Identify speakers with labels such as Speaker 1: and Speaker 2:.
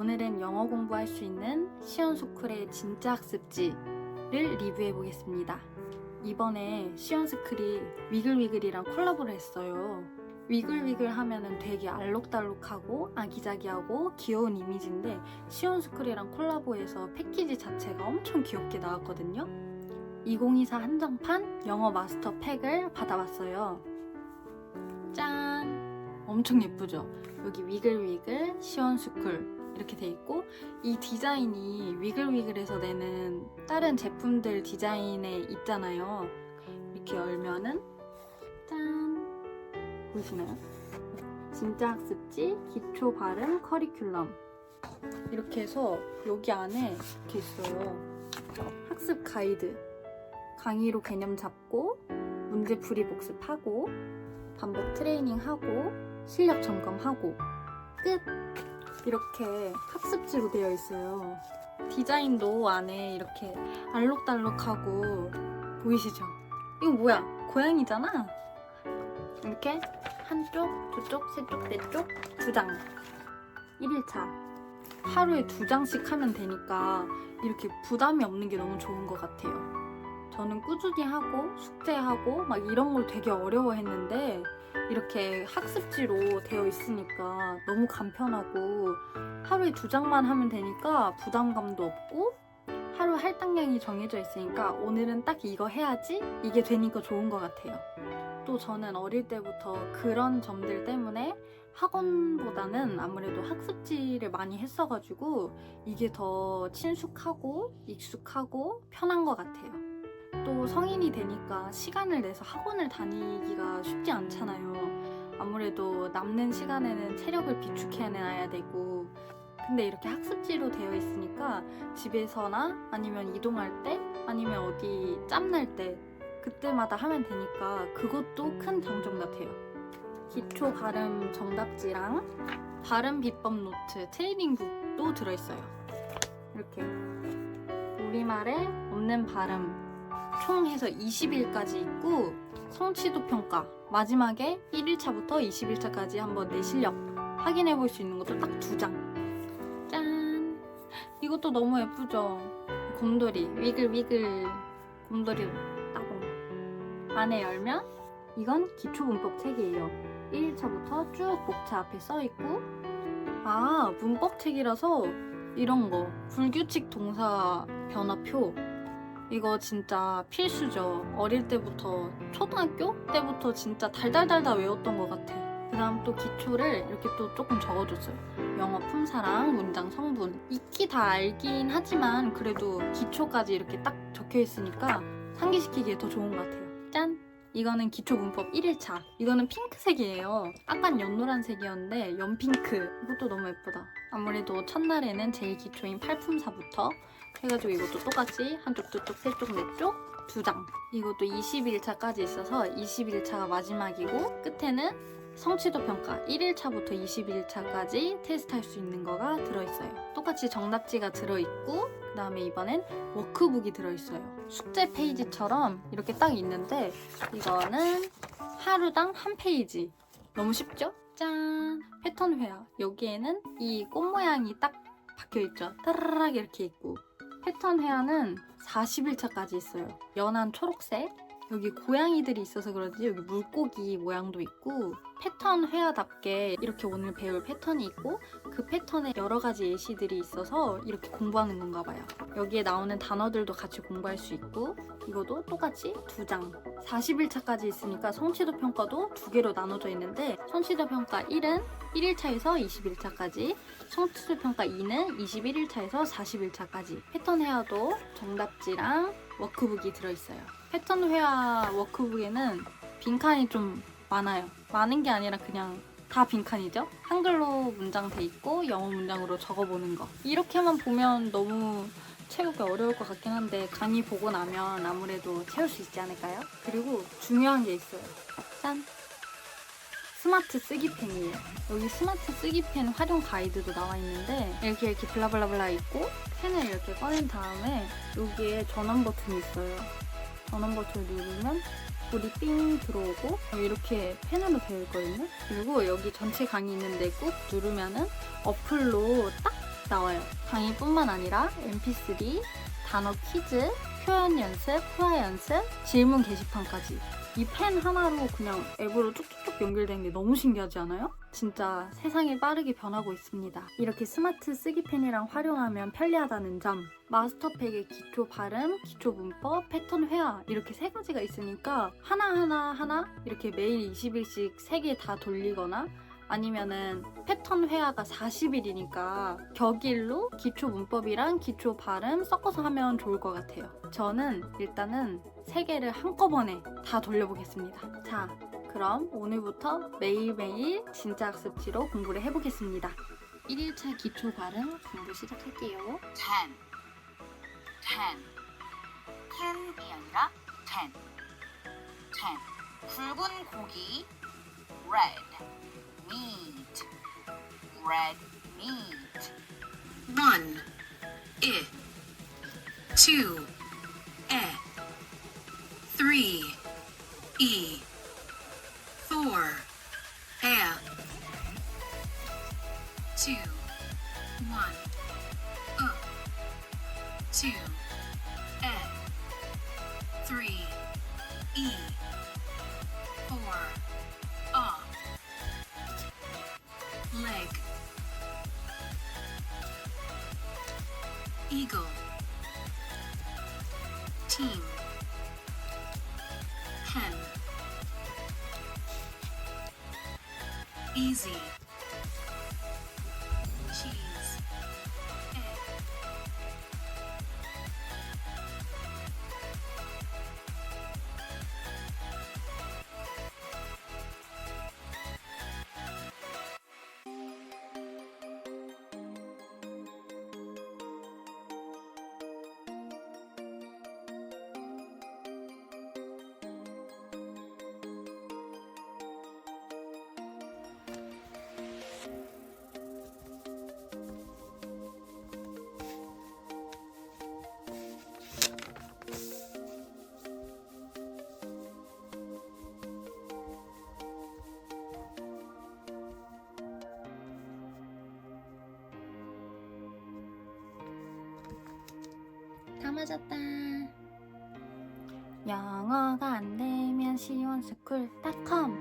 Speaker 1: 오늘은 영어 공부할 수 있는 시연스쿨의 진짜 학습지를 리뷰해 보겠습니다. 이번에 시연스쿨이 위글위글이랑 콜라보를 했어요. 위글위글 하면은 되게 알록달록하고 아기자기하고 귀여운 이미지인데 시온 스쿨이랑 콜라보해서 패키지 자체가 엄청 귀엽게 나왔거든요. 2024 한정판 영어 마스터 팩을 받아봤어요. 짠! 엄청 예쁘죠? 여기 위글위글 시온 스쿨 이렇게 돼 있고 이 디자인이 위글위글에서 내는 다른 제품들 디자인에 있잖아요. 이렇게 열면은 짠! 보이시나요? 진짜 학습지 기초 발음 커리큘럼 이렇게 해서 여기 안에 이렇게 있어요. 학습 가이드 강의로 개념 잡고 문제풀이 복습하고 반복 트레이닝하고 실력 점검하고 끝 이렇게 학습지로 되어 있어요. 디자인도 안에 이렇게 알록달록하고 보이시죠? 이거 뭐야? 고양이잖아. 이렇게 한쪽, 두쪽, 세쪽, 네쪽 두 장. 1일차. 하루에 두 장씩 하면 되니까 이렇게 부담이 없는 게 너무 좋은 것 같아요. 저는 꾸준히 하고 숙제하고 막 이런 걸 되게 어려워했는데 이렇게 학습지로 되어 있으니까 너무 간편하고 하루에 두 장만 하면 되니까 부담감도 없고 하루 할당량이 정해져 있으니까 오늘은 딱 이거 해야지 이게 되니까 좋은 것 같아요. 또 저는 어릴 때부터 그런 점들 때문에 학원보다는 아무래도 학습지를 많이 했어가지고 이게 더 친숙하고 익숙하고 편한 것 같아요. 또 성인이 되니까 시간을 내서 학원을 다니기가 쉽지 않잖아요. 아무래도 남는 시간에는 체력을 비축해놔야 되고 근데 이렇게 학습지로 되어 있으니까 집에서나 아니면 이동할 때 아니면 어디 짬날 때 그때마다 하면 되니까 그것도 큰 장점 같아요. 기초 발음 정답지랑 발음 비법 노트 트레이닝북도 들어있어요. 이렇게 우리말에 없는 발음 총 해서 20일까지 있고 성취도 평가 마지막에 1일차부터 20일차까지 한번 내 실력 확인해 볼 수 있는 것도 딱 두 장. 짠! 이것도 너무 예쁘죠? 곰돌이 위글 위글 곰돌이 따봉 안에 열면 이건 기초 문법 책이에요. 1일차부터 쭉 목차 앞에 써 있고 아 문법 책이라서 이런 거 불규칙 동사 변화표 이거 진짜 필수죠. 어릴 때부터 초등학교 때부터 진짜 달달달달 외웠던 것 같아. 그 다음 또 기초를 이렇게 또 조금 적어줬어요. 영어 품사랑 문장 성분. 익히 다 알긴 하지만 그래도 기초까지 이렇게 딱 적혀 있으니까 상기시키기에 더 좋은 것 같아요. 짠! 이거는 기초 문법 1일차. 이거는 핑크색이에요. 약간 연노란색이었는데 연핑크. 이것도 너무 예쁘다. 아무래도 첫날에는 제일 기초인 팔품사부터 해가지고 이것도 똑같이 한쪽, 두쪽, 세쪽, 네쪽 두 장. 이것도 21차까지 있어서 21차가 마지막이고 끝에는 성취도 평가 1일차부터 21일차까지 테스트할 수 있는 거가 들어있어요. 똑같이 정답지가 들어있고 그 다음에 이번엔 워크북이 들어있어요. 숙제 페이지처럼 이렇게 딱 있는데 이거는 하루당 한 페이지. 너무 쉽죠? 짠! 패턴 회화. 여기에는 이 꽃 모양이 딱 박혀있죠. 따라락 이렇게 있고 패턴 회화는 40일차까지 있어요. 연한 초록색. 여기 고양이들이 있어서 그런지 여기 물고기 모양도 있고 패턴 회화답게 이렇게 오늘 배울 패턴이 있고 그 패턴에 여러 가지 예시들이 있어서 이렇게 공부하는 건가 봐요. 여기에 나오는 단어들도 같이 공부할 수 있고 이것도 똑같이 두 장. 40일차까지 있으니까 성취도 평가도 두 개로 나눠져 있는데 성취도 평가 1은 1일차에서 21일차까지 성취도 평가 2는 21일차에서 40일차까지 패턴 회화도 정답지랑 워크북이 들어있어요. 패턴 회화 워크북에는 빈칸이 좀 많아요. 많은 게 아니라 그냥 다 빈칸이죠? 한글로 문장 돼 있고 영어 문장으로 적어보는 거. 이렇게만 보면 너무 채우기 어려울 것 같긴 한데 강의 보고 나면 아무래도 채울 수 있지 않을까요? 그리고 중요한 게 있어요. 짠! 스마트 쓰기펜이에요. 여기 스마트 쓰기펜 활용 가이드도 나와 있는데 이렇게 이렇게 블라블라블라 있고 펜을 이렇게 꺼낸 다음에 여기에 전원 버튼이 있어요. 전원 버튼을 누르면 불이 삥 들어오고 이렇게 펜으로 되어 있거든요. 그리고 여기 전체 강의 있는데 꾹 누르면은 어플로 딱 나와요. 강의뿐만 아니라 mp3, 단어 퀴즈, 표현 연습, 회화 연습, 질문 게시판까지. 이 펜 하나로 그냥 앱으로 쭉쭉쭉 연결되는 게 너무 신기하지 않아요? 진짜 세상이 빠르게 변하고 있습니다. 이렇게 스마트 쓰기 펜이랑 활용하면 편리하다는 점. 마스터팩에 기초 발음, 기초 문법, 패턴 회화 이렇게 세 가지가 있으니까 하나하나 하나 이렇게 매일 20일씩 세 개 다 돌리거나 아니면은 패턴 회화가 40일이니까 격일로 기초 문법이랑 기초 발음 섞어서 하면 좋을 것 같아요. 저는 일단은 세 개를 한꺼번에 다 돌려보겠습니다. 자, 그럼 오늘부터 매일매일 진짜 학습지로 공부를 해보겠습니다. 1일차 기초 발음 공부 시작할게요.
Speaker 2: 10 10 can이 아니라 ten ten 굵은 고기 red meat red meat
Speaker 3: One, I. Two, E. Three, E. Four, E. Two, one, Uh. Two, E. Three, E. Eagle. Team. Pen. Easy.
Speaker 1: 다 맞았다. 영어가 안 되면 시원스쿨.com